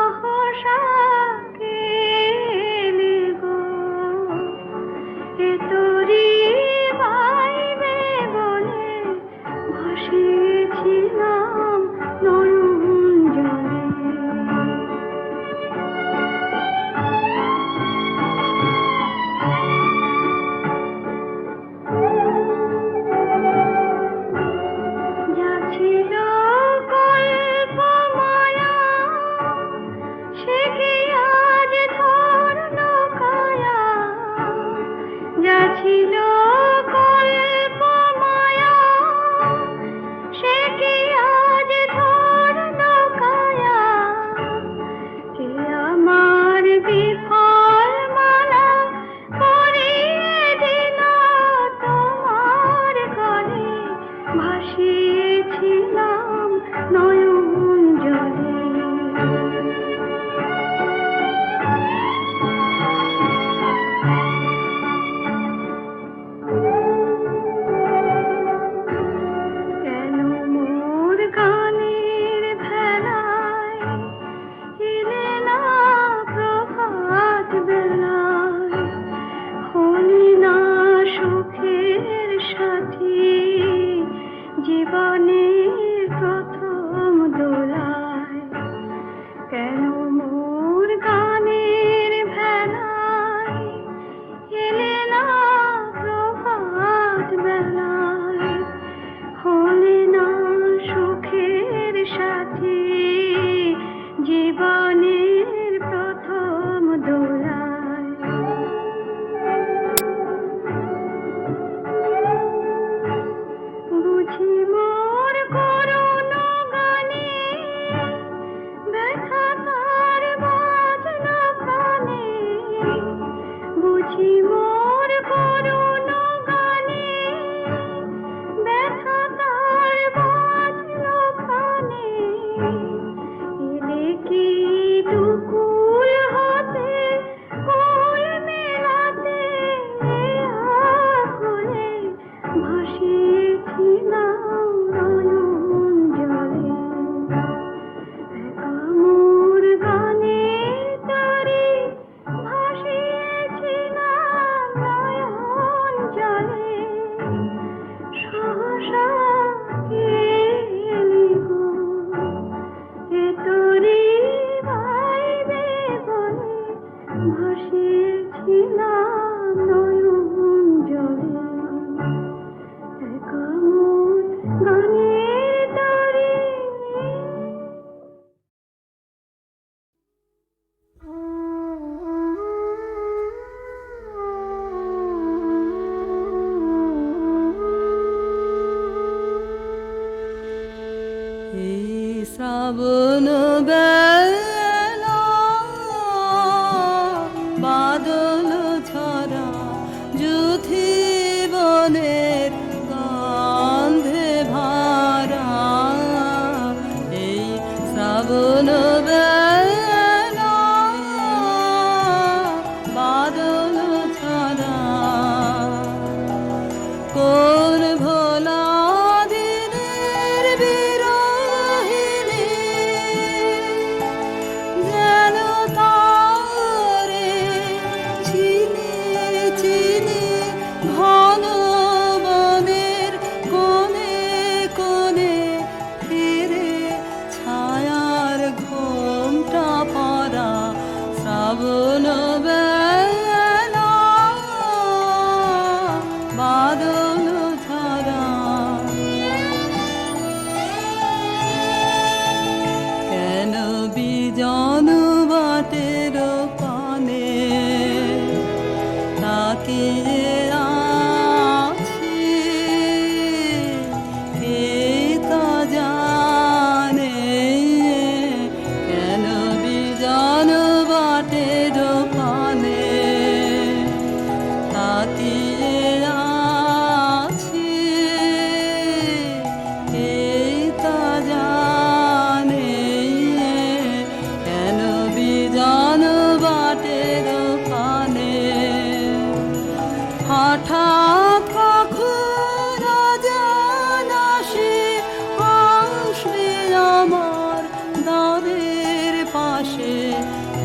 সহসা Şarabını ben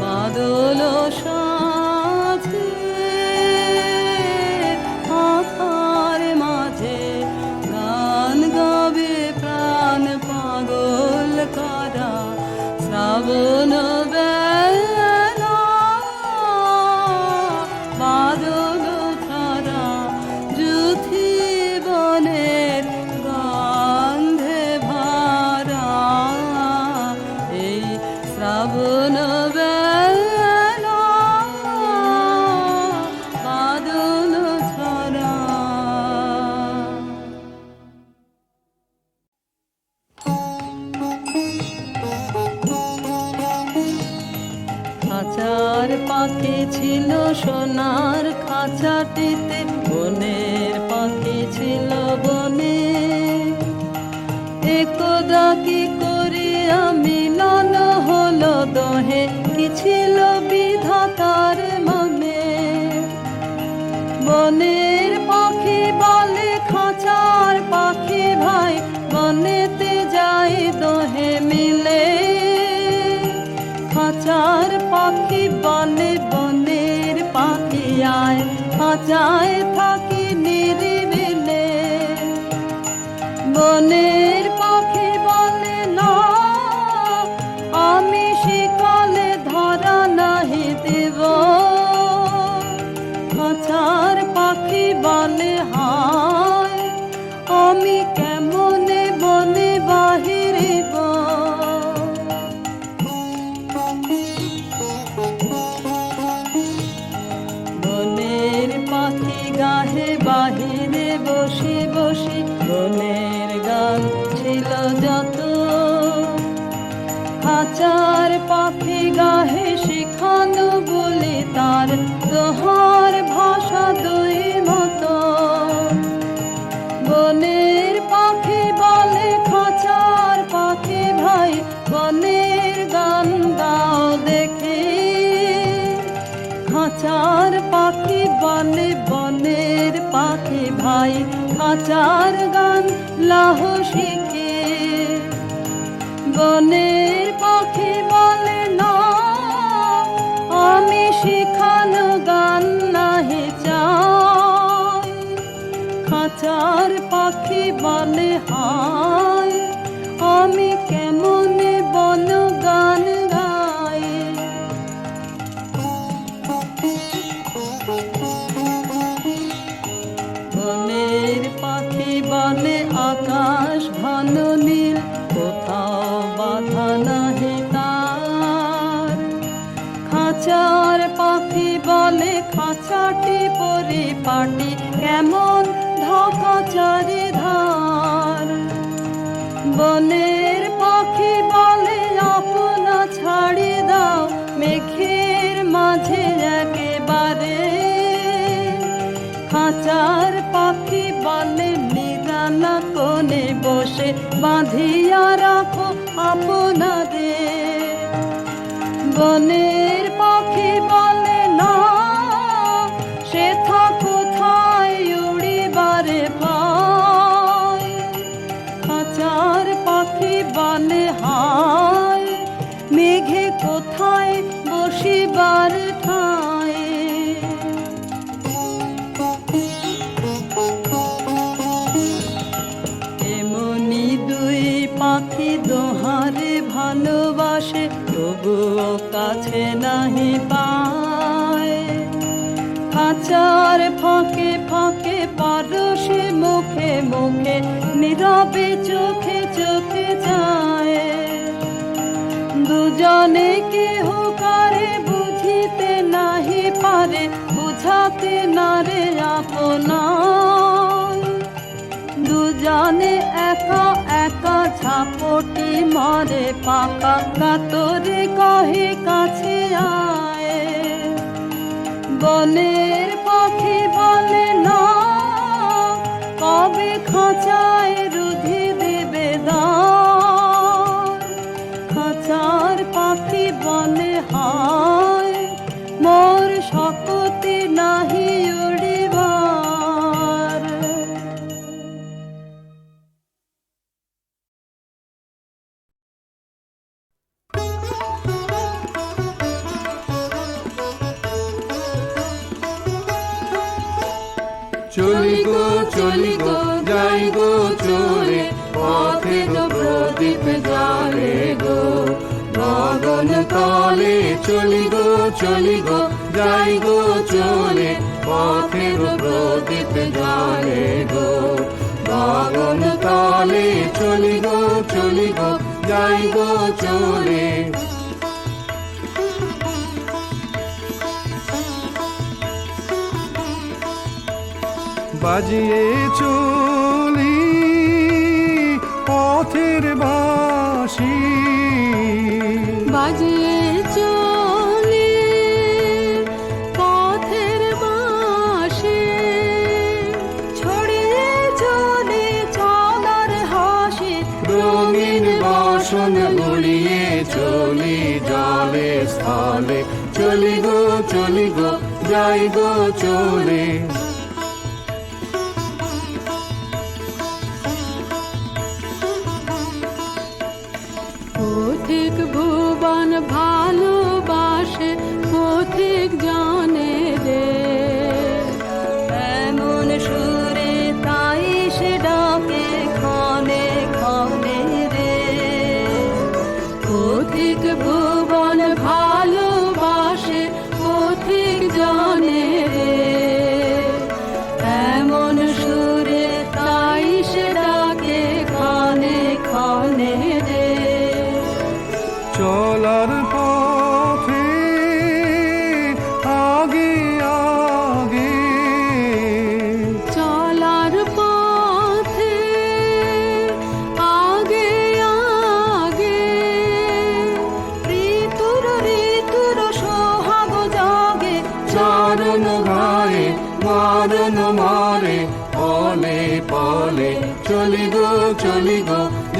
বাদল সা পাখি ছিল সোনার খাঁচাটিতে, বনের পাখি ছিল বনে। একদা কি করি আমি নন হলো দহে, কি ছিল খাঁচার পাখি বনে বনের পাখি আয় খাঁচায় থাকি নিরিবিলে। বনের বনের গান ছিল যত। খাঁচার পাখি গাহে শিখানো বলে তার দোহার ভাষা দুই মতো। বনের পাখি বলে, খাঁচার পাখি ভাই, বনের গান গাও দেখে। খাঁচার পাখি বনে বনের পাখি ভাই খাঁচার গান লাহ শিখে। বনের পাখি বলে না, আমি শিখানো গান নাহে চাই। খাঁচার পাখি বলে হায়। পরিপাটি কেমন ঢাকা চারিধার। বনের পাখি বলে, আপনা ছাড়ি দাও, মেঘের মাঝে একেবারে। খাঁচার পাখি বলে নিরানা কোণে বসে বাঁধিয়া রাখো আপনাদের। বনের তবুও কাছে নাহি পায়। খাঁচার ফাঁকে ফাঁকে, পারসে মুখে মুখে, নীরবে চোখে চোখে যায়। দুজনে কেহ কারে বুঝিতে নাহি পারে, বুঝাতে নারে আপনার। দুজনে একা একা ঝাপটি মরে পাকা কাতরে কহে কাছে আয়। বনের পাখি বলে না কবে খাঁচায় চলি গো চলি গো যাই গো চলে, পথে গো প্রদীপ জালে গো। গগন তলে চলি গো চলি গো যাই গো চলে, পথে গো প্রদীপ জালে গো। গগন তলে চলি গো চলি গো যাই গো চলে। বাজিয়ে চলি পথের বাসি। বাজিয়ে চলি পথের বাসি। ছড়িয়ে চলে চলার হাসি, রঙিন বাসন উড়িয়ে চলি জলে স্থলে। চলি গো চলি গো, যাই গো চলে।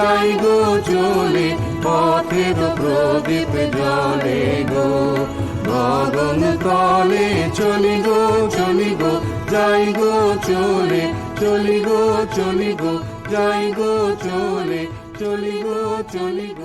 যাই গো, চলে পথের প্রদীপ জলে গো। গগন তলে চলি গো চলি গো, যাই গো, চলে, চলি গো চলি গো, যাই গো, চলে, চলি গো চলি গো।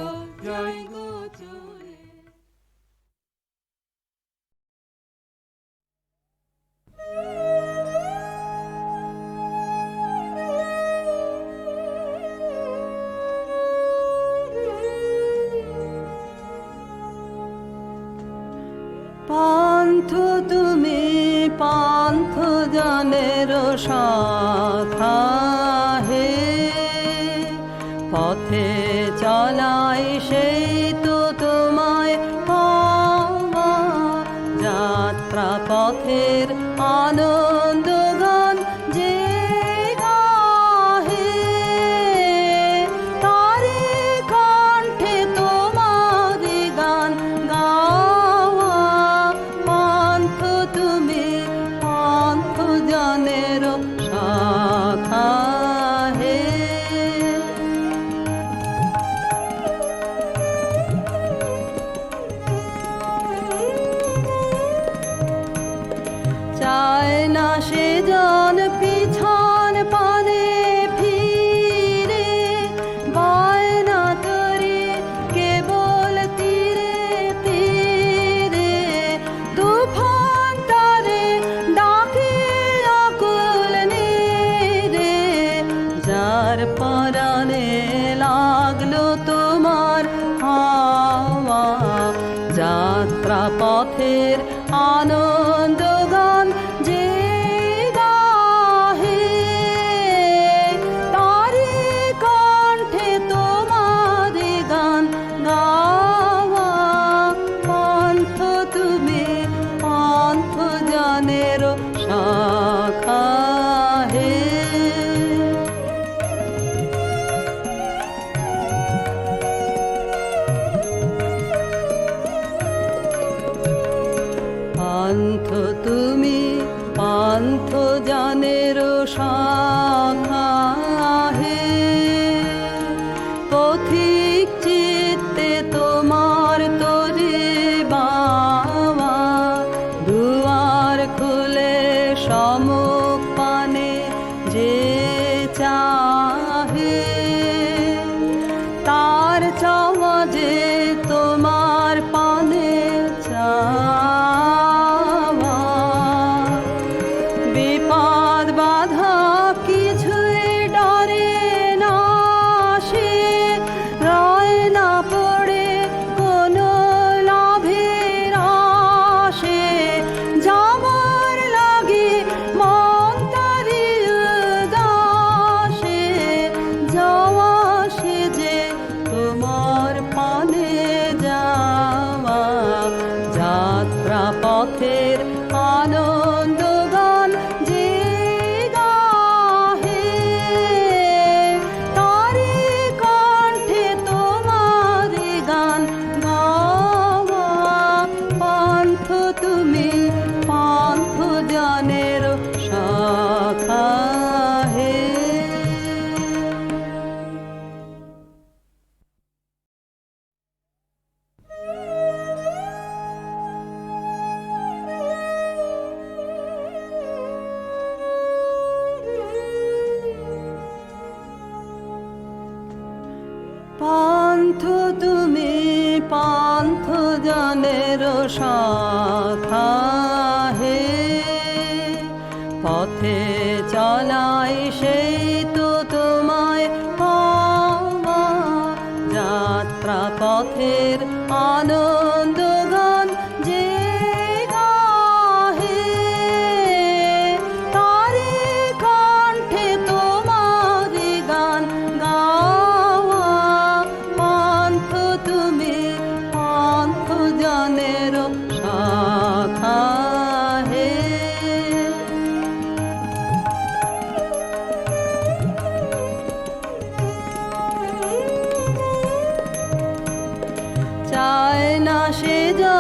জীবনের সখা হে। পথে চলাই সেই তো তোমায় আমার যাত্রা পথের আলো 许多